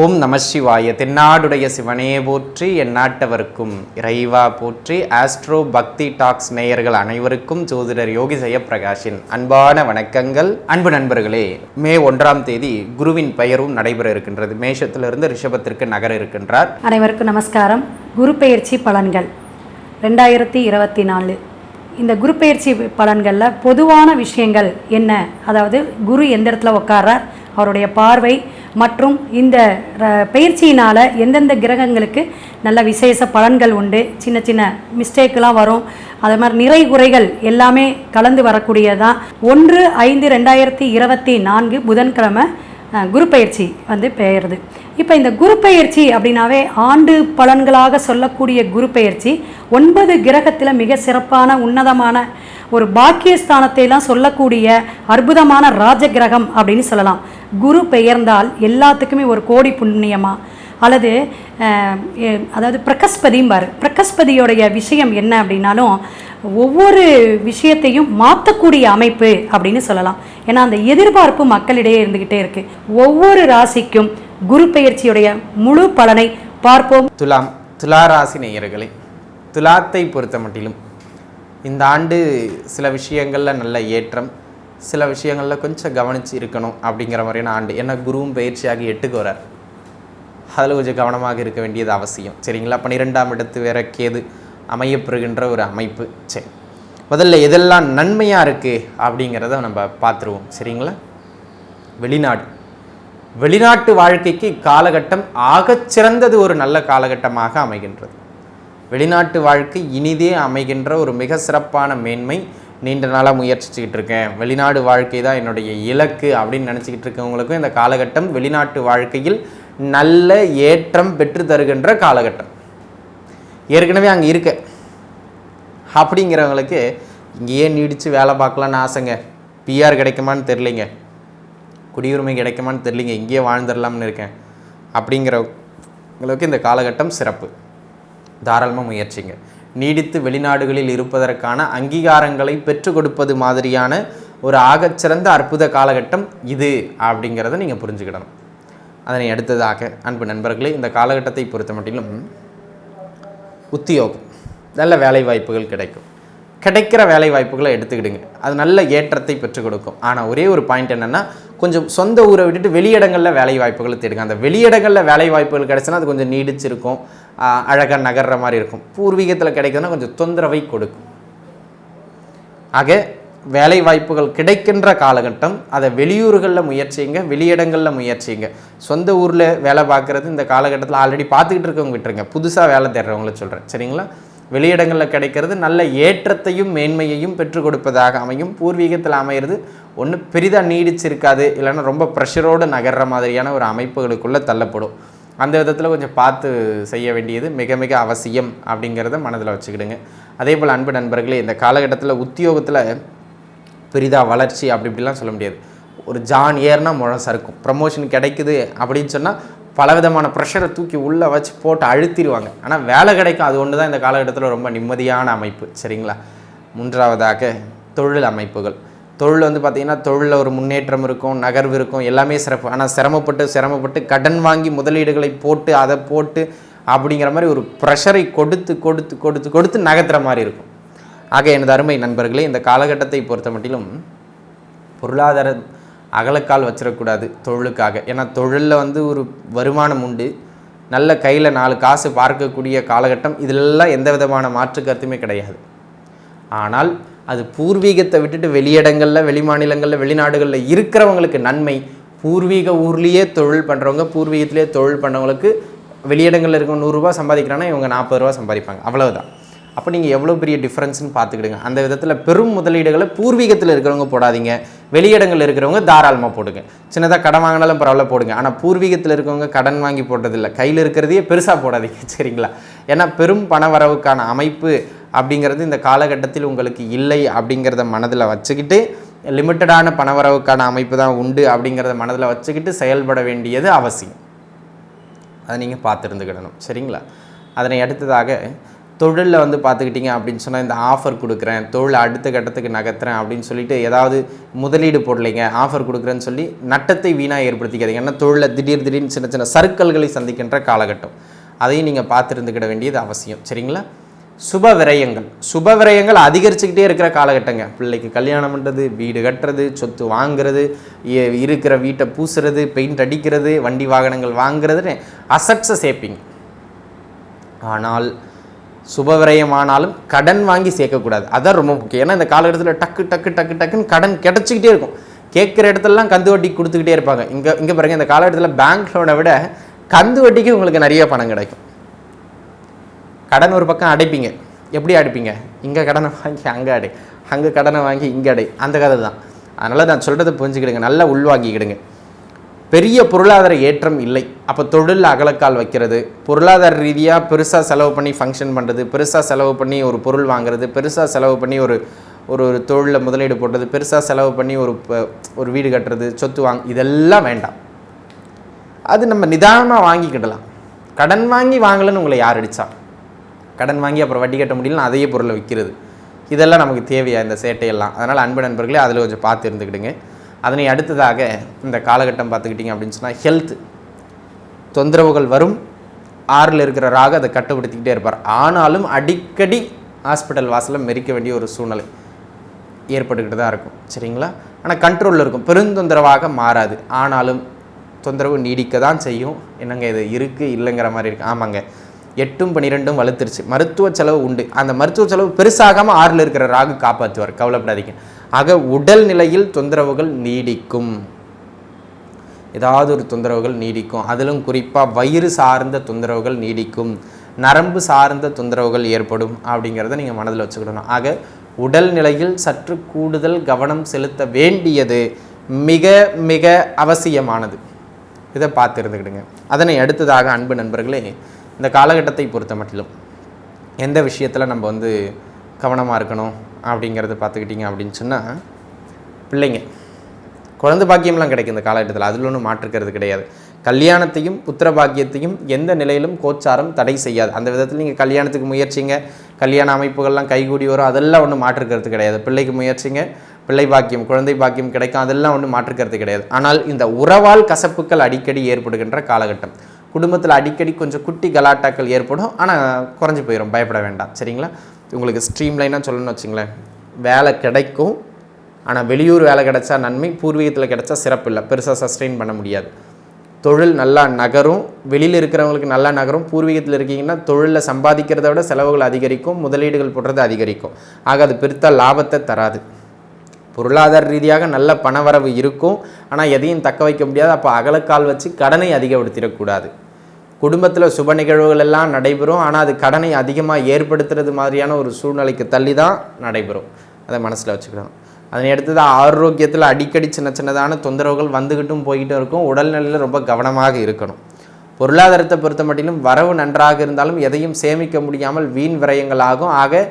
ஓம் நம சிவாய. தென்னாடுடைய சிவனே போற்றி எந்நாட்டவருக்கும் இறைவா போற்றி. ஆஸ்ட்ரோ பக்தி டாக்ஸ் நேயர்கள் அனைவருக்கும் ஜோதிடர் யோகி ஜெயப்பிரகாஷின் அன்பான வணக்கங்கள். அன்பு நண்பர்களே மே ஒன்றாம் தேதி குருவின் பெயரும் நடைபெற இருக்கின்றது. மேஷத்திலிருந்து ரிஷபத்திற்கு நகர இருக்கின்றார். அனைவருக்கும் நமஸ்காரம். குரு பெயர்ச்சி பலன்கள். ரெண்டாயிரத்தி இருபத்தி நாலு. இந்த குரு பெயர்ச்சி பலன்களில் பொதுவான விஷயங்கள் என்ன? அதாவது குரு எந்த இடத்துல உட்கார்றார்? அவருடைய பார்வை மற்றும் இந்த ர- எந்தெந்த கிரகங்களுக்கு நல்ல விசேஷ பலன்கள் உண்டு சின்ன சின்ன மிஸ்டேக்கெலாம் வரும் அதே மாதிரி நிறை குறைகள் எல்லாமே கலந்து வரக்கூடியதான் ஒன்று ஐந்து ரெண்டாயிரத்தி இருபத்தி நான்கு புதன்கிழமை குரு பயிற்சி வந்து பெயருது. இப்போ இந்த குரு பயிற்சி அப்படின்னாவே ஆண்டு பலன்களாக சொல்லக்கூடிய குரு பயிற்சி ஒன்பது கிரகத்தில் மிக சிறப்பான உன்னதமான ஒரு பாக்கியஸ்தானத்தை எல்லாம் சொல்லக்கூடிய அற்புதமான ராஜ கிரகம் அப்படின்னு சொல்லலாம். குரு பெயர்ந்தால் எல்லாத்துக்குமே ஒரு கோடி புண்ணியமா? அல்லது அதாவது பிரகஸ்பதிம்பார். பிரகஸ்பதியோடைய விஷயம் என்ன அப்படின்னாலும் ஒவ்வொரு விஷயத்தையும் மாற்றக்கூடிய அமைப்பு அப்படின்னு சொல்லலாம். ஏன்னா அந்த எதிர்பார்ப்பு மக்களிடையே இருந்துக்கிட்டே இருக்கு. ஒவ்வொரு ராசிக்கும் குரு பெயர்ச்சியுடைய முழு பலனை பார்ப்போம். துலாம் துலா ராசி நேயர்களே துலாத்தை பொறுத்த மட்டிலும் இந்த ஆண்டு சில விஷயங்களில் நல்ல ஏற்றம் சில விஷயங்களில் கொஞ்சம் கவனித்து இருக்கணும் அப்படிங்கிற மாதிரியான ஆண்டு. ஏன்னா குருவும் பயிற்சியாகி எட்டுக்கு வரார் அதில் கொஞ்சம் கவனமாக இருக்க வேண்டியது அவசியம். சரிங்களா? பன்னிரெண்டாம் இடத்து வேற கேது அமையப்பெறுகின்ற ஒரு அமைப்பு. சரி. முதல்ல எதெல்லாம் நன்மையாக இருக்குது அப்படிங்கிறத நம்ம பார்த்துருவோம். சரிங்களா? வெளிநாடு. வெளிநாட்டு வாழ்க்கைக்கு காலகட்டம் ஆகச்சிறந்தது ஒரு நல்ல காலகட்டமாக அமைகின்றது. வெளிநாட்டு வாழ்க்கை இனிதே அமைகின்ற ஒரு மிக சிறப்பான மேன்மை நீண்ட நாளாக முயற்சிச்சுக்கிட்டு இருக்கேன். வெளிநாடு வாழ்க்கை தான் என்னுடைய இலக்கு அப்படின்னு நினச்சிக்கிட்டு இருக்கவங்களுக்கும் இந்த காலகட்டம் வெளிநாட்டு வாழ்க்கையில் நல்ல ஏற்றம் பெற்று தருகின்ற காலகட்டம். ஏற்கனவே அங்கே இருக்க. அப்படிங்கிறவங்களுக்கு இங்கேயே நீடித்து வேலை பார்க்கலான்னு ஆசைங்க. பிஆர் கிடைக்குமான்னு தெரிலிங்க குடியுரிமை கிடைக்குமான்னு தெரிலிங்க இங்கேயே வாழ்ந்துடலாம்னு இருக்கேன். அப்படிங்கிறவங்களுக்கு இந்த காலகட்டம் சிறப்பு. தாராளமாக முயற்சிங்க. நீடித்து வெளிநாடுகளில் இருப்பதற்கான அங்கீகாரங்களை பெற்றுக் கொடுப்பது மாதிரியான ஒரு ஆகச்சிறந்த அற்புத காலகட்டம் இது அப்படிங்கிறத நீங்கள் புரிஞ்சுக்கிடணும். அதனை அடுத்ததாக அன்பு நண்பர்களே இந்த காலகட்டத்தை பொறுத்த மட்டிலும் உத்தியோகம் நல்ல வேலை வாய்ப்புகள் கிடைக்கும். கிடைக்கிற வேலை வாய்ப்புகளை எடுத்துக்கிடுங்க. அது நல்ல ஏற்றத்தை பெற்றுக் கொடுக்கும். ஆனால் ஒரே ஒரு பாயிண்ட் என்னென்னா கொஞ்சம் சொந்த ஊரை விட்டுட்டு வெளியிடங்களில் வேலை வாய்ப்புகளை தேடுங்க. அந்த வெளியிடங்களில் வேலை வாய்ப்புகள் கிடச்சினா அது கொஞ்சம் நீடிச்சிருக்கும். அழகாக நகர்ற மாதிரி இருக்கும். பூர்வீகத்தில் கிடைக்குதுன்னா கொஞ்சம் தொந்தரவை கொடுக்கும். ஆக வேலை வாய்ப்புகள் கிடைக்கின்ற காலகட்டம் அதை வெளியூர்களில் முயற்சிங்க வெளியிடங்களில் முயற்சிங்க. சொந்த ஊரில் வேலை பார்க்குறது இந்த காலகட்டத்தில் ஆல்ரெடி பார்த்துக்கிட்டு இருக்கவங்க விட்டுருங்க. புதுசாக வேலை தேடுறவங்கள சொல்கிறேன் சரிங்களா? வெளியிடங்களில் கிடைக்கிறது நல்ல ஏற்றத்தையும் மேன்மையையும் பெற்றுக் கொடுப்பதாக அமையும். பூர்வீகத்தில் அமையிறது ஒன்று பெரிதாக நீடிச்சிருக்காது. இல்லைன்னா ரொம்ப ப்ரெஷரோடு நகர்ற மாதிரியான ஒரு அமைப்புகளுக்குள்ளே தள்ளப்படும். அந்த விதத்தில் கொஞ்சம் பார்த்து செய்ய வேண்டியது மிக மிக அவசியம் அப்படிங்கிறத மனதில் வச்சுக்கிடுங்க. அதே போல் அன்பு நண்பர்களே இந்த காலகட்டத்தில் உத்தியோகத்தில் பெரிதாக வளர்ச்சி அப்படி இப்படிலாம் சொல்ல முடியாது. ஒரு ஜான் ஏர்னால் முழம் சறுக்கும். ப்ரமோஷன் கிடைக்குது அப்படின்னு சொன்னால் பலவிதமான ப்ரெஷரை தூக்கி உள்ளே வச்சு போட்டு அழுத்திடுவாங்க ஆனால் வேலை கிடைக்கும். அது ஒன்று தான் இந்த காலகட்டத்தில் ரொம்ப நிம்மதியான அமைப்பு. சரிங்களா? மூன்றாவதாக தொழில் அமைப்புகள். தொழில் வந்து பார்த்திங்கன்னா தொழிலில் ஒரு முன்னேற்றம் இருக்கும் நகர்வு இருக்கும் எல்லாமே சிறப்பு. ஆனால் சிரமப்பட்டு சிரமப்பட்டு கடன் வாங்கி முதலீடுகளை போட்டு அதை போட்டு அப்படிங்கிற மாதிரி ஒரு ப்ரெஷரை கொடுத்து கொடுத்து கொடுத்து கொடுத்து நகர்த்துற மாதிரி இருக்கும். ஆக எனது அருமை நண்பர்களே இந்த காலகட்டத்தை பொறுத்த மட்டிலும் பொருளாதார அகலக்கால் வச்சிடக்கூடாது தொழிலுக்காக. ஏன்னா தொழிலில் வந்து ஒரு வருமானம் உண்டு. நல்ல கையில் நாலு காசு பார்க்கக்கூடிய காலகட்டம் இதிலெல்லாம் எந்த விதமான மாற்று கருத்துமே கிடையாது. ஆனால் அது பூர்வீகத்தை விட்டுட்டு வெளியிடங்களில் வெளிமாநிலங்களில் வெளிநாடுகளில் இருக்கிறவங்களுக்கு நன்மை. பூர்வீக ஊர்லேயே தொழில் பண்ணுறவங்க பூர்வீகத்திலேயே தொழில் பண்ணுறவங்களுக்கு வெளியிடங்களில் இருக்க நூறுரூவா சம்பாதிக்கிறாங்கன்னா இவங்க நாற்பது ரூபா சம்பாதிப்பாங்க. அவ்வளவுதான். அப்போ நீங்கள் எவ்வளோ பெரிய டிஃப்ரென்ஸ்னு பார்த்துக்கிடுங்க. அந்த விதத்தில் பெரும் முதலீடுகளை பூர்வீகத்தில் இருக்கிறவங்க போடாதீங்க. வெளியிடங்களில் இருக்கிறவங்க தாராளமாக போடுங்க. சின்னதாக கடன் வாங்கினாலும் பரவாயில்ல போடுங்க. ஆனால் பூர்வீகத்தில் இருக்கிறவங்க கடன் வாங்கி போட்டதில்லை கையில் இருக்கிறதையே பெருசாக போடாதீங்க. சரிங்களா? ஏன்னா பெரும் பண வரவுக்கான அமைப்பு அப்படிங்கிறது இந்த காலகட்டத்தில் உங்களுக்கு இல்லை அப்படிங்கிறத மனதில் வச்சுக்கிட்டு லிமிட்டடான பணவரவுக்கான அமைப்பு தான் உண்டு அப்படிங்கிறத மனதில் வச்சுக்கிட்டு செயல்பட வேண்டியது அவசியம். அதை நீங்கள் பார்த்துருந்துக்கிடணும். சரிங்களா? அதனை அடுத்ததாக தொழிலில் வந்து பார்த்துக்கிட்டிங்க அப்படின்னு சொன்னால் இந்த ஆஃபர் கொடுக்குறேன் தொழில் அடுத்த கட்டத்துக்கு நகர்த்துறேன் அப்படின்னு சொல்லிட்டு ஏதாவது முதலீடு போடலைங்க ஆஃபர் கொடுக்குறேன்னு சொல்லி நட்டத்தை வீணாக ஏற்படுத்திக்காதீங்க. ஏன்னா தொழிலில் திடீர் திடீர்னு சின்ன சின்ன சர்க்கல்களை சந்திக்கின்ற காலகட்டம். அதையும் நீங்கள் பார்த்துருந்துக்கிட வேண்டியது அவசியம். சரிங்களா? சுப விரயங்கள் சுப விரயங்கள் அதிகரிச்சுக்கிட்டே இருக்கிற காலகட்டங்க. பிள்ளைக்கு கல்யாணம் பண்ணுறது வீடு கட்டுறது சொத்து வாங்குறது இருக்கிற வீட்டை பூசுறது பெயிண்ட் அடிக்கிறது வண்டி வாகனங்கள் வாங்குறதுன்னு அசட்ஸை சேர்ப்பீங்க. ஆனால் சுபவிரயமானாலும் கடன் வாங்கி சேர்க்கக்கூடாது. அதான் ரொம்ப முக்கியம். ஏன்னா இந்த காலகட்டத்தில் டக்கு டக்கு டக்கு டக்குன்னு கடன் கிடச்சிக்கிட்டே இருக்கும். கேட்குற இடத்துலலாம் கந்து வட்டி கொடுத்துக்கிட்டே இருப்பாங்க. இங்கே இங்கே பாருங்க இந்த காலகட்டத்தில் பேங்க் லோனை விட கந்து வட்டிக்கு உங்களுக்கு நிறைய பணம் கிடைக்கும். கடன் ஒரு பக்கம் அடைப்பீங்க. எப்படி அடைப்பீங்க? இங்கே கடனை வாங்கி அங்கே அடை. அங்கே கடனை வாங்கி இங்கே அடை. அந்த கதை தான். அதனால் நான் சொல்கிறத புரிஞ்சுக்கிடுங்க. நல்லா உள்வாங்கிக்கிடுங்க. பெரிய பொருளாதார ஏற்றம் இல்லை. அப்போ தொழில் அகலக்கால் வைக்கிறது. பொருளாதார ரீதியாக பெருசாக செலவு பண்ணி ஃபங்க்ஷன் பண்ணுறது பெருசாக செலவு பண்ணி ஒரு பொருள் வாங்குறது. பெருசாக செலவு பண்ணி ஒரு ஒரு ஒரு தொழிலில் முதலீடு போடுறது. பெருசாக செலவு பண்ணி ஒரு ஒரு வீடு கட்டுறது. சொத்து வாங்க இதெல்லாம் வேண்டாம். அது நம்ம நிதானமாக வாங்கிக்கிடலாம். கடன் வாங்கி வாங்கலைன்னு உங்களை யார் அடித்தா கடன் வாங்கி அப்புறம் வட்டி கட்ட முடியலன்னா அதையே பொருளை விற்கிறது. இதெல்லாம் நமக்கு தேவையா இந்த சேட்டையெல்லாம்? அதனால் அன்பு நண்பர்களே அதில் கொஞ்சம் பார்த்து இருந்துக்கிடுங்க. அதனை அடுத்ததாக இந்த காலகட்டம் பார்த்துக்கிட்டிங்க அப்படின்னு சொன்னால் ஹெல்த் தொந்தரவுகள் வரும். ஆறில் இருக்கிற ராக அதை கட்டுப்படுத்திக்கிட்டே இருப்பார். ஆனாலும் அடிக்கடி ஹாஸ்பிட்டல் வாசலில் மெரிக்க வேண்டிய ஒரு சூழ்நிலை ஏற்பட்டுக்கிட்டு தான் இருக்கும். சரிங்களா? ஆனால் கண்ட்ரோலில் இருக்கும். பெருந்தொந்தரவாக மாறாது. ஆனாலும் தொந்தரவு நீடிக்க தான் செய்யும். என்னங்க இது? இருக்குது இல்லைங்கிற மாதிரி இருக்கு. ஆமாங்க. எட்டும் பன்னிரெண்டும் வளர்த்துருச்சு மருத்துவ செலவு உண்டு. அந்த மருத்துவ செலவு பெருசாகாமல் ஆறில் இருக்கிற ராகு காப்பாற்றுவார் கவலைப்படாதீங்க ஆக உடல் நிலையில் தொந்தரவுகள் நீடிக்கும். ஏதாவது ஒரு தொந்தரவுகள் நீடிக்கும். அதிலும் குறிப்பாக வயிறு சார்ந்த தொந்தரவுகள் நீடிக்கும். நரம்பு சார்ந்த தொந்தரவுகள் ஏற்படும் அப்படிங்கிறத நீங்கள் மனதில் வச்சுக்கிடணும். ஆக உடல் நிலையில் சற்று கூடுதல் கவனம் செலுத்த வேண்டியது மிக மிக அவசியமானது. இதை பார்த்து இருந்துக்கிடுங்க. அதனை அடுத்ததாக அன்பு நண்பர்களே இந்த காலகட்டத்தை பொறுத்த மட்டிலும் எந்த விஷயத்தில் நம்ம வந்து கவனமாக இருக்கணும் அப்படிங்கிறத பார்த்துக்கிட்டிங்க அப்படின்னு சொன்னால் பிள்ளைங்க. குழந்தை பாக்கியம்லாம் கிடைக்கும் இந்த காலகட்டத்தில். அதில் ஒன்றும் மாற்றுக்கிறது கிடையாது. கல்யாணத்தையும் புத்திர பாக்கியத்தையும் எந்த நிலையிலும் கோச்சாரம் தடை செய்யாது. அந்த விதத்தில் நீங்கள் கல்யாணத்துக்கு முயற்சிங்க. கல்யாண அமைப்புகள்லாம் கைகூடி வரும். அதெல்லாம் ஒன்றும் மாற்றுக்கிறது கிடையாது. பிள்ளைக்கு முயற்சிங்க. பிள்ளை பாக்கியம் குழந்தை பாக்கியம் கிடைக்கும். அதெல்லாம் ஒன்றும் மாற்றுக்கிறது கிடையாது. ஆனால் இந்த உறவால் கசப்புக்கள் அடிக்கடி ஏற்படுகின்ற காலகட்டம். குடும்பத்தில் அடிக்கடி கொஞ்சம் குட்டி கலாட்டாக்கள் ஏற்படும். ஆனால் குறைஞ்சி போயிடும் பயப்பட வேண்டாம். சரிங்களா? உங்களுக்கு ஸ்ட்ரீம்லைனாக சொல்லணும்னு வச்சுங்களேன். வேலை கிடைக்கும். ஆனால் வெளியூர் வேலை கிடைச்சா நன்மை பூர்வீகத்தில் கிடைச்சா சிறப்பு இல்லை. பெருசாக சஸ்டெயின் பண்ண முடியாது. தொழில் நல்லா நகரும். வெளியில் இருக்கிறவங்களுக்கு நல்லா நகரும். பூர்வீகத்தில் இருக்கீங்கன்னா தொழிலில் சம்பாதிக்கிறத விட செலவுகள் அதிகரிக்கும். முதலீடுகள் போடுறது அதிகரிக்கும். ஆக அது பெருத்த லாபத்தை தராது. பொருளாதார ரீதியாக நல்ல பணவரவு இருக்கும். ஆனால் எதையும் தக்க வைக்க முடியாது. அப்போ அகலக்கால் வச்சு கடனை அதிகப்படுத்திடக்கூடாது. குடும்பத்தில் சுப நிகழ்வுகள் எல்லாம் நடைபெறும். ஆனால் அது கடனை அதிகமாக ஏற்படுத்துறது மாதிரியான ஒரு சூழ்நிலைக்கு தள்ளி தான் நடைபெறும். அதை மனசில் வச்சுக்கணும். அதனை அடுத்தது ஆரோக்கியத்தில் அடிக்கடி சின்ன சின்னதான தொந்தரவுகள் வந்துக்கிட்டும் போய்கிட்டும் இருக்கும். உடல்நிலையில் ரொம்ப கவனமாக இருக்கணும். பொருளாதாரத்தை பொறுத்த மட்டிலும் வரவு நன்றாக இருந்தாலும் எதையும் சேமிக்க முடியாமல் வீண் விரயங்கள் ஆகும். ஆக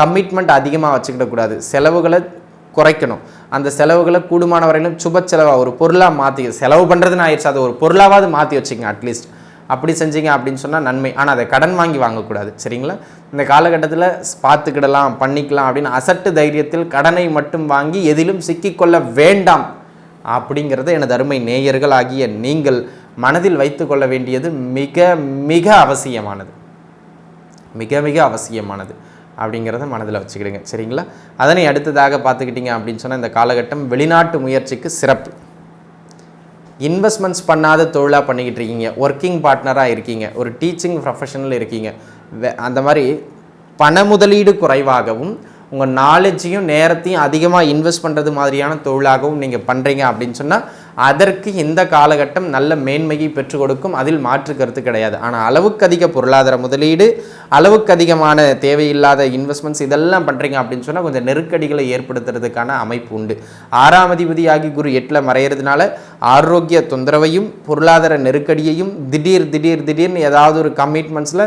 கமிட்மெண்ட் அதிகமாக வச்சுக்கிடக்கூடாது. செலவுகளை குறைக்கணும். அந்த செலவுகளை கூடுமான வரையிலும் சுப செலவாக ஒரு பொருளாக மாற்றி செலவு பண்ணுறதுன்னு ஆயிடுச்சு அதை ஒரு பொருளாவது மாற்றி வச்சுக்கங்க அட்லீஸ்ட் அப்படி செஞ்சீங்க அப்படின்னு சொன்னால் நன்மை. ஆனால் அதை கடன் வாங்கி வாங்கக்கூடாது. சரிங்களா? இந்த காலகட்டத்தில் பார்த்துக்கிடலாம் பண்ணிக்கலாம் அப்படின்னு அசட்டு தைரியத்தில் கடனை மட்டும் வாங்கி எதிலும் சிக்கிக்கொள்ள வேண்டாம் அப்படிங்கிறத எனது அருமை நேயர்கள் ஆகிய நீங்கள் மனதில் வைத்துக்கொள்ள வேண்டியது மிக மிக அவசியமானது. மிக மிக அவசியமானது. அப்படிங்கிறத மனதில் வச்சுக்கிடுங்க. சரிங்களா? அதனை அடுத்ததாக பார்த்துக்கிட்டிங்க அப்படின்னு சொன்னால் இந்த காலகட்டம் வெளிநாட்டு முயற்சிக்கு சிறப்பு. இன்வெஸ்ட்மெண்ட்ஸ் பண்ணாத தொழிலாக பண்ணிக்கிட்டு இருக்கீங்க. ஒர்க்கிங் பார்ட்னராக இருக்கீங்க. ஒரு டீச்சிங் ப்ரொஃபஷனில் இருக்கீங்க. வே- அந்த மாதிரி பண முதலீடு குறைவாகவும் உங்கள் நாலேஜையும் நேரத்தையும் அதிகமாக இன்வெஸ்ட் பண்ணுறது மாதிரியான தொழிலாகவும் நீங்கள் பண்ணுறீங்க அப்படின்னு சொன்னால் அதற்கு இந்த காலகட்டம் நல்ல மேன்மையை பெற்றுக் கொடுக்கும். அதில் மாற்று கருத்து கிடையாது. ஆனால் அளவுக்கு அதிக பொருளாதார முதலீடு அளவுக்கு அதிகமான தேவையில்லாத இன்வெஸ்ட்மெண்ட்ஸ் இதெல்லாம் பண்ணுறீங்க அப்படின்னு சொன்னால் கொஞ்சம் நெருக்கடிகளை ஏற்படுத்துறதுக்கான அமைப்பு உண்டு. ஆறாம் அதிபதியாகி குரு எட்டில் மறையிறதுனால ஆரோக்கிய தொந்தரவையும் பொருளாதார நெருக்கடியையும் திடீர் திடீர் திடீர்னு ஏதாவது ஒரு கமிட்மெண்ட்ஸில்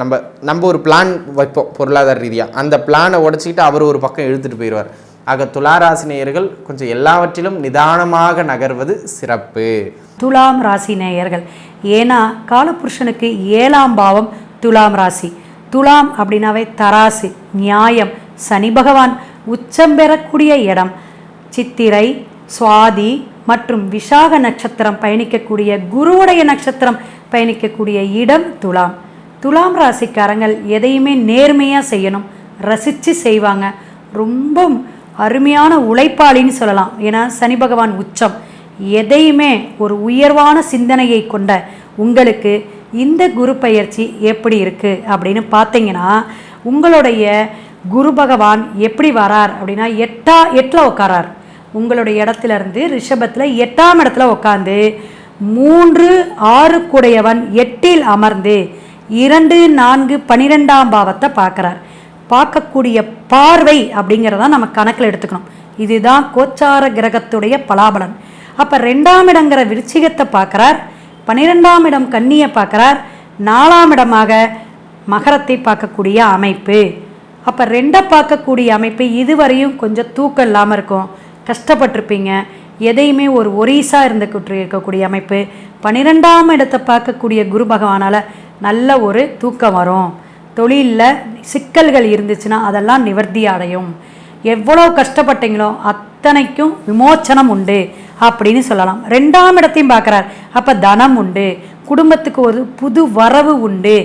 நம்ம நம்ம ஒரு பிளான் வைப்போம் பொருளாதார ரீதியாக அந்த பிளானை உடச்சிக்கிட்டு அவர் ஒரு பக்கம் இழுத்துட்டு போயிடுவார் ஆக துளாராசினியர்கள் கொஞ்சம் எல்லாவற்றிலும் நிதானமாக நகர்வது சிறப்பு. துலாம் ராசி நேயர்கள் ஏன்னா காலபுருஷனுக்கு ஏழாம் பாவம் துலாம் ராசி. துலாம் அப்படின்னாவே தராசு நியாயம் சனி பகவான் உச்சம் பெறக்கூடிய இடம். சித்திரை சுவாதி மற்றும் விசாக நட்சத்திரம் பயணிக்கக்கூடிய குருவுடைய நட்சத்திரம் பயணிக்கக்கூடிய இடம் துலாம். துலாம் ராசிக்காரங்கள் எதையுமே நேர்மையாக செய்யணும் ரசித்து செய்வாங்க. ரொம்ப அருமையான உழைப்பாளின்னு சொல்லலாம். ஏன்னா சனி பகவான் உச்சம். எதையுமே ஒரு உயர்வான சிந்தனையை கொண்ட உங்களுக்கு இந்த குரு பயிற்சி எப்படி இருக்குது அப்படின்னு பார்த்தீங்கன்னா உங்களுடைய குரு பகவான் எப்படி வரார் அப்படின்னா எட்டா எட்டில் உட்காரார் உங்களுடைய இடத்துல இருந்து ரிஷபத்தில் எட்டாம் இடத்துல உட்காந்து மூன்று ஆறு கூடையவன் எட்டில் அமர்ந்து இரண்டு நான்கு பனிரெண்டாம் பாவத்தை பார்க்குறார். பார்க்கக்கூடிய பார்வை அப்படிங்கிறத நம்ம கணக்கில் எடுத்துக்கணும். இதுதான் கோச்சார கிரகத்துடைய பலாபலன். அப்போ ரெண்டாம் இடங்கிற விருச்சிகத்தை பார்க்குறார் பன்னிரெண்டாம் இடம் கன்னியை பார்க்குறார் நாலாம் இடமாக மகரத்தை பார்க்கக்கூடிய அமைப்பு. அப்போ ரெண்டை பார்க்கக்கூடிய அமைப்பு இதுவரையும் கொஞ்சம் தூக்கம் இல்லாமல் இருக்கும். கஷ்டப்பட்டிருப்பீங்க. எதையுமே ஒரு ஒரீஸா இருந்துக்கிட்டு இருக்கக்கூடிய அமைப்பு. பன்னிரெண்டாம் இடத்தை பார்க்கக்கூடிய குரு பகவானால் நல்ல ஒரு தூக்கம் வரும். தொழிலில் சிக்கல்கள் இருந்துச்சுன்னா அதெல்லாம் நிவர்த்தி அடையும். எவ்வளோ கஷ்டப்பட்டீங்களோ அத்தனைக்கும் விமோச்சனம் உண்டு அப்படின்னு சொல்லலாம். ரெண்டாம் இடத்தையும் பார்க்குறார். அப்போ தனம் உண்டு. குடும்பத்துக்கு ஒரு புது வரவு உண்டு.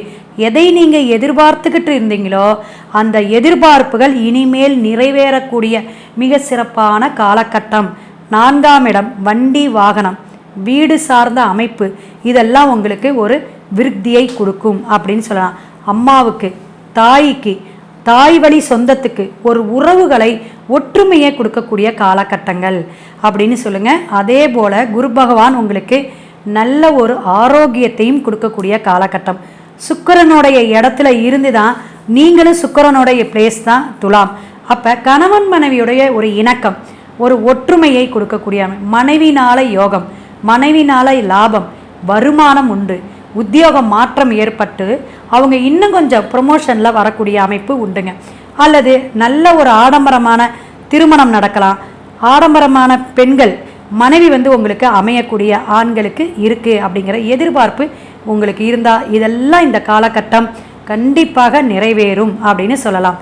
எதை நீங்கள் எதிர்பார்த்துக்கிட்டு இருந்தீங்களோ அந்த எதிர்பார்ப்புகள் இனிமேல் நிறைவேறக்கூடிய மிக சிறப்பான காலகட்டம். நான்காம் இடம் வண்டி வாகனம். வீடு சார்ந்த அமைப்பு. இதெல்லாம் உங்களுக்கு ஒரு விருத்தியை கொடுக்கும் அப்படின்னு சொல்லலாம். அம்மாவுக்கு தாய்க்கு தாய் வழி சொந்தத்துக்கு ஒரு உறவுகளை ஒற்றுமையை கொடுக்கக்கூடிய காலகட்டங்கள் அப்படின்னு சொல்லுங்கள் அதே போல் குரு பகவான் உங்களுக்கு நல்ல ஒரு ஆரோக்கியத்தையும் கொடுக்கக்கூடிய காலகட்டம். சுக்கிரனுடைய இடத்துல இருந்து தான் நீங்களும் சுக்கிரனுடைய பிளேஸ் தான் துலாம். அப்போ கணவன் மனைவியுடைய ஒரு இணக்கம் ஒரு ஒற்றுமையை கொடுக்கக்கூடிய மனைவினால யோகம் மனைவினால லாபம் வருமானம் உண்டு. உத்தியோக மாற்றம் ஏற்பட்டு அவங்க இன்னும் கொஞ்சம் ப்ரொமோஷனில் வரக்கூடிய அமைப்பு உண்டுங்க. அல்லது நல்ல ஒரு ஆடம்பரமான திருமணம் நடக்கலாம். ஆடம்பரமான பெண்கள் மனைவி வந்து உங்களுக்கு அமையக்கூடிய ஆண்களுக்கு இருக்குது அப்படிங்கிற எதிர்பார்ப்பு உங்களுக்கு இருந்தால் இதெல்லாம் இந்த காலகட்டம் கண்டிப்பாக நிறைவேறும் அப்படின்னு சொல்லலாம்.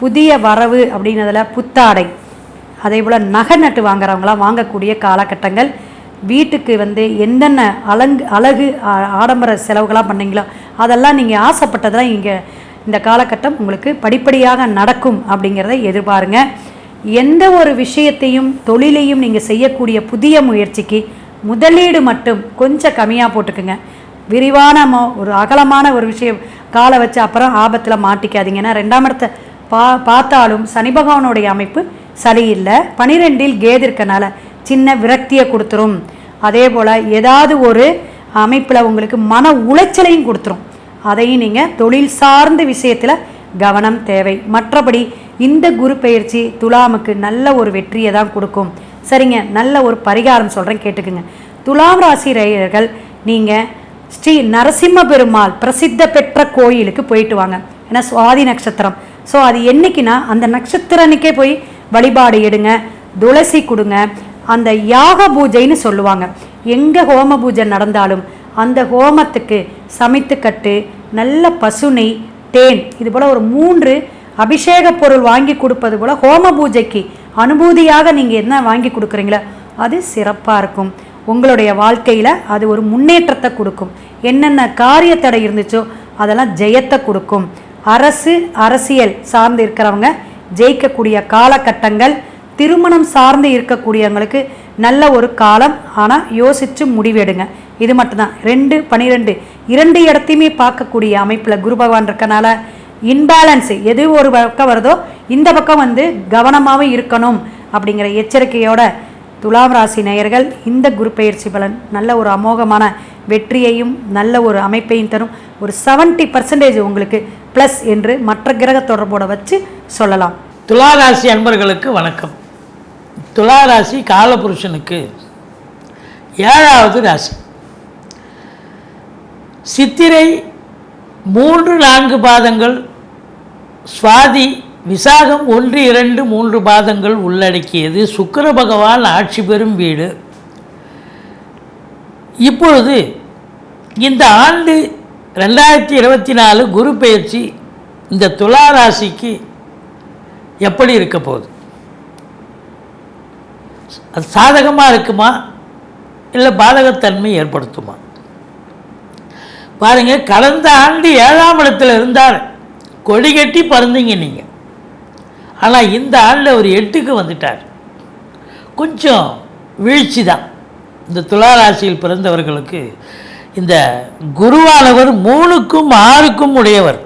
புதிய வரவு அப்படின்னதுல புத்தாடை அதே போல் நகை நட்டு வாங்குறவங்களாம் வாங்கக்கூடிய காலகட்டங்கள் வீட்டுக்கு வந்து என்னென்ன அலங்கு அழகு ஆடம்பர செலவுகளாக பண்ணீங்களோ அதெல்லாம் நீங்கள் ஆசைப்பட்டதெல்லாம் இங்கே இந்த காலகட்டம் உங்களுக்கு படிப்படியாக நடக்கும் அப்படிங்கிறத எதிர்பாருங்க. எந்த ஒரு விஷயத்தையும் தொழிலையும் நீங்கள் செய்யக்கூடிய புதிய முயற்சிக்கு முதலீடு மட்டும் கொஞ்சம் கம்மியாக போட்டுக்குங்க. விரிவான ஒரு அகலமான ஒரு விஷயம் காலை வச்சு அப்புறம் ஆபத்தில் மாட்டிக்காதீங்க. ஏன்னா ரெண்டாம் இடத்தை பா பார்த்தாலும் சனி பகவானுடைய அமைப்பு சரியில்லை. பனிரெண்டில் கேது இருக்கனால சின்ன விரக்தியை கொடுத்துரும். அதே போல் ஏதாவது ஒரு அமைப்பில் உங்களுக்கு மன உளைச்சலையும் கொடுத்துரும். அதையும் நீங்கள் தொழில் சார்ந்த விஷயத்தில் கவனம் தேவை. மற்றபடி இந்த குரு பயிற்சி துலாமுக்கு நல்ல ஒரு வெற்றியை தான் கொடுக்கும். சரிங்க நல்ல ஒரு பரிகாரம் சொல்கிறேன் கேட்டுக்குங்க. துலாம் ராசி ரேயர்கள் நீங்கள் ஸ்ரீ நரசிம்ம பெருமாள் பிரசித்த பெற்ற கோயிலுக்கு போயிட்டு வாங்க. ஏன்னா சுவாதி நட்சத்திரம். ஸோ அது என்னைக்குன்னா அந்த நட்சத்திர போய் வழிபாடு எடுங்க துளசி கொடுங்க அந்த யாக பூஜைன்னு சொல்லுவாங்க. எங்கே ஹோம பூஜை நடந்தாலும் அந்த ஹோமத்துக்கு சமைத்து கட்டு நல்ல பசுனை தேன் இது போல் ஒரு மூன்று அபிஷேக பொருள் வாங்கி கொடுப்பது போல் ஹோம பூஜைக்கு அனுபூதியாக நீங்கள் என்ன வாங்கி கொடுக்குறீங்களோ அது சிறப்பாக இருக்கும். உங்களுடைய வாழ்க்கையில் அது ஒரு முன்னேற்றத்தை கொடுக்கும். என்னென்ன காரிய தடை இருந்துச்சோ அதெல்லாம் ஜெயத்தை கொடுக்கும். அரசு அரசியல் சார்ந்து இருக்கிறவங்க ஜெயிக்கக்கூடிய காலகட்டங்கள் திருமணம் சார்ந்து இருக்கக்கூடியவங்களுக்கு நல்ல ஒரு காலம். ஆனால் யோசித்து முடிவெடுங்க. இது மட்டும்தான். ரெண்டு பனிரெண்டு. இரண்டு இடத்தையுமே பார்க்கக்கூடிய அமைப்பில் குரு பகவான் இருக்கனால இன்பேலன்ஸ் எது ஒரு பக்கம் வருதோ இந்த பக்கம் வந்து கவனமாகவும் இருக்கணும் அப்படிங்கிற எச்சரிக்கையோட துலாம் ராசி நேயர்கள் இந்த குரு பயிற்சி பலன் நல்ல ஒரு அமோகமான வெற்றியையும் நல்ல ஒரு அமைப்பையும் தரும். ஒரு 70% பர்சன்டேஜ் உங்களுக்கு ப்ளஸ் என்று மற்ற கிரக தொடர்போட வச்சு சொல்லலாம். துலா ராசி அன்பர்களுக்கு வணக்கம். துலா ராசி காலபுருஷனுக்கு ஏழாவது ராசி. சித்திரை மூன்று நான்கு பாதங்கள் சுவாதி விசாகம் ஒன்று இரண்டு மூன்று பாதங்கள் உள்ளடக்கியது. சுக்கர பகவான் ஆட்சி பெறும் வீடு. இப்பொழுது இந்த ஆண்டு ரெண்டாயிரத்தி இருபத்தி நாலு குரு பெயர்ச்சி இந்த துலா ராசிக்கு எப்படி இருக்க போகுது? அது சாதகமாக இருக்குமா? இல்லை பாதகத்தன்மை ஏற்படுத்துமா? பாருங்க கடந்த ஆண்டு ஏழாம் இடத்துல இருந்தார். கொடி கட்டி பறந்தீங்க நீங்கள் ஆனால் இந்த ஆண்டில் அவர் எட்டுக்கு வந்துட்டார். கொஞ்சம் வீழ்ச்சி தான். இந்த துளாராசியில் பிறந்தவர்களுக்கு இந்த குருவானவர் மூணுக்கும் ஆறுக்கும் உடையவர்.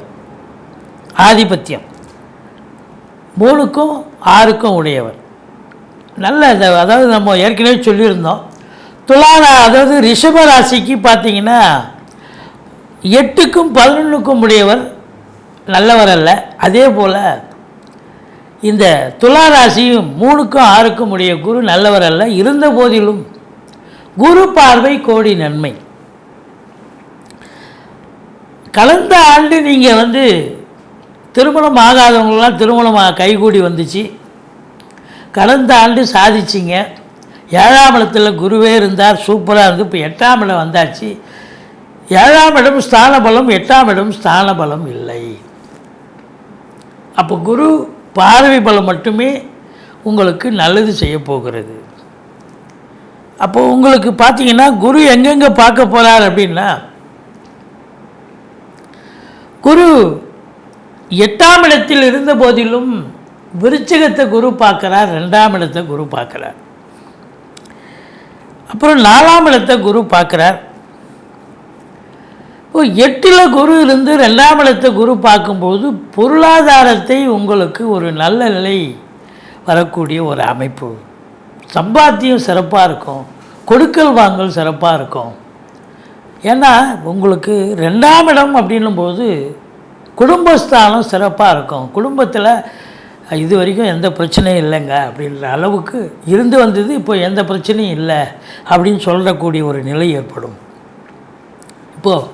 ஆதிபத்தியம். மூணுக்கும் ஆறுக்கும் உடையவர். நல்ல இந்த அதாவது நம்ம ஏற்கனவே சொல்லியிருந்தோம். துலாரா அதாவது ரிஷப ராசிக்கு பார்த்தீங்கன்னா எட்டுக்கும் பதினொன்றுக்கும் உடையவர் நல்லவர் அல்ல. அதே போல் இந்த துலா ராசியும் மூணுக்கும் ஆறுக்கும் உடைய குரு நல்லவர் அல்ல. இருந்த போதிலும் குரு பார்வை கோடி நன்மை. கலந்த ஆண்டு நீங்கள் வந்து திருமணம் ஆகாதவங்களெலாம் திருமணம் கைகூடி வந்துச்சு. கடந்த ஆண்டு சாதிச்சிங்க. ஏழாம் இடத்துல குருவே இருந்தார் சூப்பராக இருந்து. இப்போ எட்டாம் இடம் வந்தாச்சு. ஏழாம் இடம் ஸ்தான பலம் எட்டாம் இடம் ஸ்தான பலம் இல்லை. அப்போ குரு பார்வை பலம் மட்டுமே உங்களுக்கு நல்லது செய்ய போகிறது. அப்போ உங்களுக்கு பார்த்தீங்கன்னா குரு எங்கெங்கே பார்க்க போகிறார் அப்படின்னா குரு எட்டாம் இடத்தில் இருந்த போதிலும் விருச்சிகத்தை குரு பார்க்குறார் ரெண்டாம் இடத்தை குரு பார்க்குறார். அப்புறம் நாலாம் இடத்தை குரு பார்க்குறார். இப்போ எட்டில் குரு இருந்து ரெண்டாம் இடத்தை குரு பார்க்கும்போது பொருளாதாரத்தை உங்களுக்கு ஒரு நல்ல நிலை வரக்கூடிய ஒரு அமைப்பு. சம்பாத்தியம் சிறப்பாக இருக்கும். கொடுக்கல் வாங்கல் சிறப்பாக இருக்கும். ஏன்னா உங்களுக்கு ரெண்டாம் இடம் அப்படின்னும் போது குடும்பஸ்தானம் சிறப்பாக இருக்கும். குடும்பத்தில் இது வரைக்கும் எந்த பிரச்சனையும் இல்லைங்க அப்படின்ற அளவுக்கு இருந்து வந்தது இப்போ எந்த பிரச்சனையும் இல்லை அப்படின்னு சொல்லக்கூடிய ஒரு நிலை ஏற்படும். இப்போது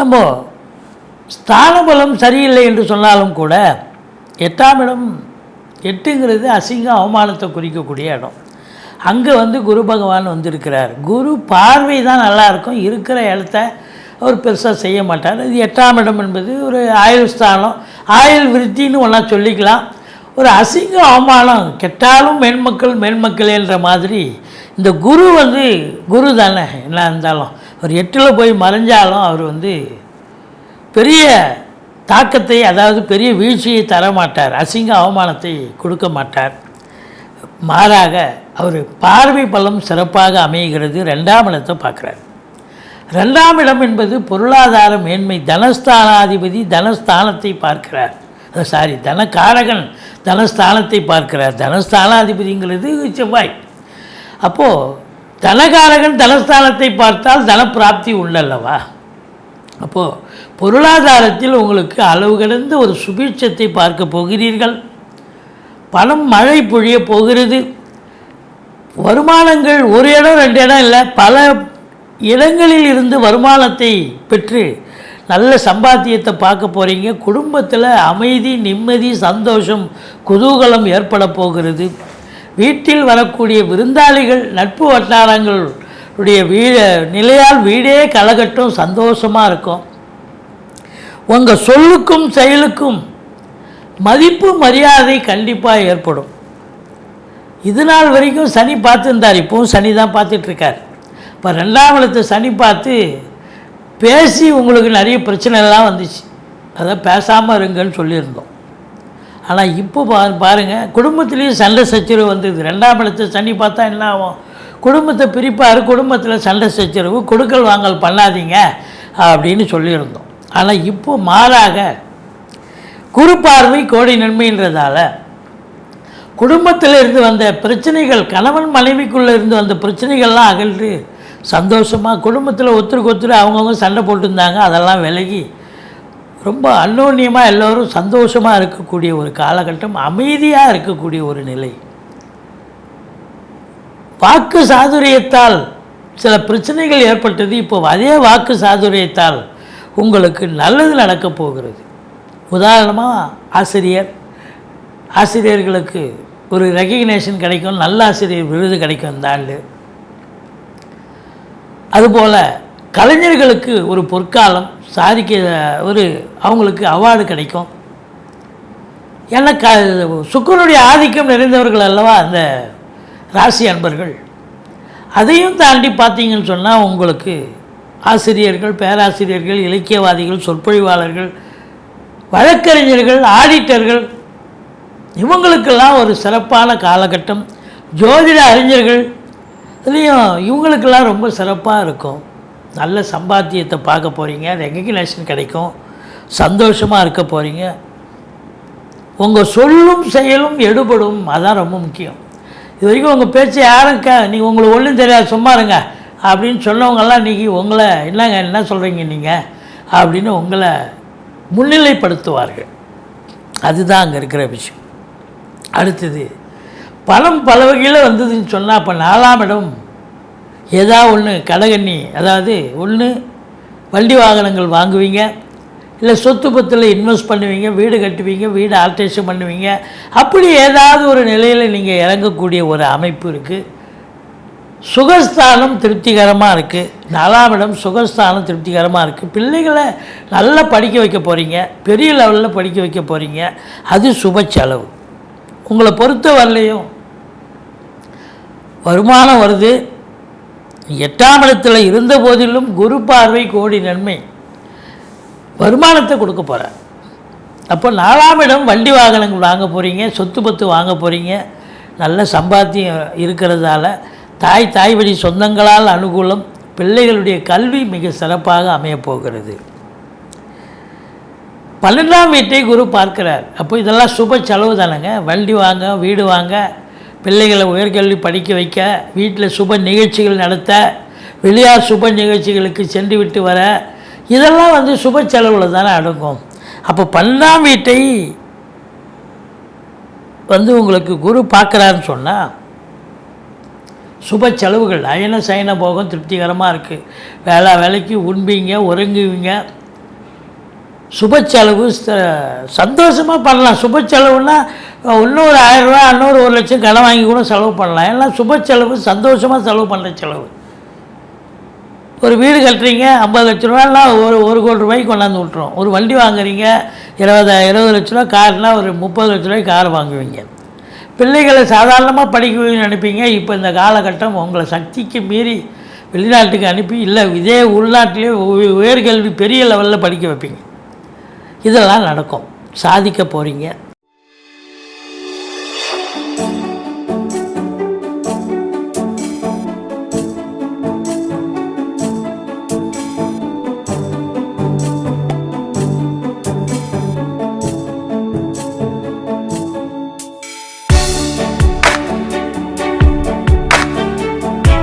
நம்ம ஸ்தானபலம் சரியில்லை என்று சொன்னாலும் கூட எட்டாம் இடம் எட்டுங்கிறது அசிங்க அவமானத்தை குறிக்கக்கூடிய இடம். அங்கே வந்து குரு பகவான் வந்திருக்கிறார். குரு பார்வை தான் நல்லாயிருக்கும் இருக்கிற இடத்த அவர் பெருசாக செய்ய மாட்டார். இது எட்டாம் இடம் என்பது ஒரு ஆயுள் ஸ்தானம். ஆயுள் விருத்தின்னு ஒன்றா சொல்லிக்கலாம். ஒரு அசிங்க அவமானம். கெட்டாலும் மேன்மக்கள் மென்மக்களேன்ற மாதிரி இந்த குரு வந்து குரு தானே என்ன இருந்தாலும். அவர் எட்டில் போய் மறைஞ்சாலும் அவர் வந்து பெரிய தாக்கத்தை அதாவது பெரிய வீழ்ச்சியை தர மாட்டார் அசிங்க அவமானத்தை கொடுக்க மாட்டார். மாறாக அவர் பார்வை பலம் சிறப்பாக அமைகிறது. ரெண்டாம் இடத்தை பார்க்குறார். ரெண்டாம் இடம் என்பது பொருளாதார மேன்மை. தனஸ்தானாதிபதி தனஸ்தானத்தை பார்க்கிறார். சாரி தனக்காரகன் தனஸ்தானத்தை பார்க்கிறார். தனஸ்தானாதிபதிங்கிறது செவ்வாய். அப்போது தனகாரகன் தனஸ்தானத்தை பார்த்தால் தனப்பிராப்தி உள்ளல்லவா? அப்போது பொருளாதாரத்தில் உங்களுக்கு அளவு கடந்த ஒரு சுபீட்சத்தை பார்க்க போகிறீர்கள். பணம் மழை பொழிய போகிறது. வருமானங்கள் ஒரு இடம் ரெண்டு இடம் இல்லை. பல இடங்களில் இருந்து வருமானத்தை பெற்று நல்ல சம்பாத்தியத்தை பார்க்க போகிறீங்க குடும்பத்தில் அமைதி நிம்மதி சந்தோஷம் குதூகலம் ஏற்பட போகிறது. வீட்டில் வரக்கூடிய விருந்தாளிகள் நட்பு வட்டாரங்களுடைய வீட நிலையால் வீடே கலகட்டும் சந்தோஷமாக இருக்கும். உங்கள் சொல்லுக்கும் செயலுக்கும் மதிப்பு மரியாதை கண்டிப்பாக ஏற்படும். இது நாள் வரைக்கும் சனி பார்த்துருந்தார். இப்போவும் சனி தான் பார்த்துட்ருக்கார் இப்போ ரெண்டாம் இடத்து சனி பார்த்து பேசி உங்களுக்கு நிறைய பிரச்சனைலாம் வந்துச்சு. அதை பேசாமல் இருங்கன்னு சொல்லியிருந்தோம். ஆனால் இப்போ பா பாருங்கள் குடும்பத்துலேயும் சண்டை சச்சரவு வந்தது. ரெண்டாம் இடத்தை சனி பார்த்தா என்ன ஆகும்? குடும்பத்தை பிரிப்பார் குடும்பத்தில் சண்டை சச்சரவு கொடுக்கல் வாங்கல் பண்ணாதீங்க அப்படின்னு சொல்லியிருந்தோம். ஆனால் இப்போ மாறாக குரு பார்வை கோடி நன்மைன்றதால குடும்பத்தில் இருந்து வந்த பிரச்சனைகள் கணவன் மனைவிக்குள்ளே இருந்து வந்த பிரச்சனைகள்லாம் அகன்று சந்தோஷமாக குடும்பத்தில் ஒருத்தருக்கு ஒருத்தர் அவங்கவுங்க சண்டை போட்டிருந்தாங்க அதெல்லாம் விலகி ரொம்ப அன்னோன்யமாக எல்லோரும் சந்தோஷமாக இருக்கக்கூடிய ஒரு காலகட்டம் அமைதியாக இருக்கக்கூடிய ஒரு நிலை. வாக்கு சாதுரியத்தால் சில பிரச்சனைகள் ஏற்பட்டது இப்போ அதே வாக்கு சாதுரியத்தால் உங்களுக்கு நல்லது நடக்கப் போகிறது. உதாரணமாக ஆசிரியர் ஆசிரியர்களுக்கு ஒரு ரெகக்னேஷன் கிடைக்கும் நல்ல ஆசிரியர் விருது கிடைக்கும் இந்த ஆண்டு. அதுபோல் கலைஞர்களுக்கு ஒரு பொற்காலம் சாதிக்க ஒரு அவங்களுக்கு அவார்டு கிடைக்கும். ஏன்னா க சுக்கரனுடைய ஆதிக்கம் நிறைந்தவர்கள் அல்லவா அந்த ராசி அன்பர்கள்? அதையும் தாண்டி பார்த்தீங்கன்னு சொன்னால் உங்களுக்கு ஆசிரியர்கள் பேராசிரியர்கள் இலக்கியவாதிகள் சொற்பொழிவாளர்கள் வழக்கறிஞர்கள் ஆடிட்டர்கள் இவங்களுக்கெல்லாம் ஒரு சிறப்பான காலகட்டம். ஜோதிட அறிஞர்கள் இதுலேயும் இவங்களுக்கெல்லாம் ரொம்ப சிறப்பாக இருக்கும். நல்ல சம்பாத்தியத்தை பார்க்க போகிறீங்க ரெகக்னேஷன் கிடைக்கும். சந்தோஷமாக இருக்க போகிறீங்க உங்கள் சொல்லும் செயலும் எடுபடும். அதுதான் ரொம்ப முக்கியம். இது வரைக்கும் உங்கள் பேச்சு யாரும் க நீங்கள் உங்களுக்கு ஒன்றும் தெரியாது சும்மா இருங்க. அப்படின்னு சொன்னவங்கெல்லாம் இன்றைக்கி உங்களை என்னங்க என்ன சொல்கிறீங்க நீங்கள் அப்படின்னு உங்களை முன்னிலைப்படுத்துவார்கள். அதுதான் அங்கே இருக்கிற விஷயம். அடுத்தது பணம் பல வகையில் வந்ததுன்னு சொன்னால் அப்போ நாலாம் இடம் ஏதா ஒன்று கடகண்ணி அதாவது ஒன்று வண்டி வாகனங்கள் வாங்குவீங்க இல்லை சொத்து பத்தில் இன்வெஸ்ட் பண்ணுவீங்க வீடு கட்டுவீங்க வீடு ஆல்ட்ரேஷன் பண்ணுவீங்க அப்படி ஏதாவது ஒரு நிலையில் நீங்கள் இறங்கக்கூடிய ஒரு அமைப்பு இருக்குது சுகஸ்தானம் திருப்திகரமாக இருக்குது நாலாம் இடம் சுகஸ்தானம் திருப்திகரமாக இருக்குது பிள்ளைகளை நல்லா படிக்க வைக்க போகிறீங்க பெரிய லெவலில் படிக்க வைக்க போகிறீங்க அது சுப செலவு உங்களை பொறுத்த வரலையும் வருமானம் வருது. எட்டாம் இடத்துல இருந்த போதிலும் குரு பார்வை கோடி நன்மை. வருமானத்தை கொடுக்க போகிறார் அப்போ நாலாம் இடம் வண்டி வாகனங்கள் வாங்க போகிறீங்க சொத்து பத்து வாங்க போகிறீங்க நல்ல சம்பாத்தியம் இருக்கிறதால தாய் தாய் வழி சொந்தங்களால் அனுகூலம் பிள்ளைகளுடைய கல்வி மிக சிறப்பாக அமையப்போகிறது பன்னெண்டாம் வீட்டை குரு பார்க்கிறார். அப்போ இதெல்லாம் சுப செலவு தானேங்க. வண்டி வாங்க வீடு வாங்க பிள்ளைகளை உயர்கல்வி படிக்க வைக்க வீட்டில் சுப நிகழ்ச்சிகள் நடத்த வெளியார் சுப நிகழ்ச்சிகளுக்கு சென்று விட்டு வர இதெல்லாம் வந்து சுப செலவில் தானே அடங்கும். அப்போ பன்னெண்டாம் வீட்டை வந்து உங்களுக்கு குரு பார்க்குறாருன்னு சொன்னால் சுப செலவுகள் அயன சயன போகம் திருப்திகரமாக இருக்குது வேலை வேலைக்கு உண்பீங்க உறங்குவீங்க சுப செலவு சந்தோஷமாக பண்ணலாம். சுப செலவுன்னா இன்னொரு ஆயிரரூவா இன்னொரு ஒரு லட்சம் கடன் வாங்கி கூட செலவு பண்ணலாம். எல்லாம் சுப செலவு சந்தோஷமாக செலவு பண்ணுற செலவு. ஒரு வீடு கட்டுறீங்க ஐம்பது லட்ச ரூபாலாம் ஒரு ஒரு கோடி ரூபாய்க்கு கொண்டாந்து விட்ருவோம் ஒரு வண்டி வாங்குறீங்க இருபது இருபது லட்ச ரூபா கார்னால் ஒரு முப்பது லட்ச ரூபாய்க்கு கார் வாங்குவீங்க. பிள்ளைகளை சாதாரணமாக படிக்கணும்னு நினைப்பீங்க. இப்போ இந்த காலகட்டம் உங்களை சக்திக்கு மீறி வெளிநாட்டுக்கு அனுப்பி இல்லை இதே உள்நாட்டிலே உயர்கல்வி பெரிய லெவலில் படிக்க வைப்பீங்க. இதெல்லாம் நடக்கும். சாதிக்க போகிறீங்க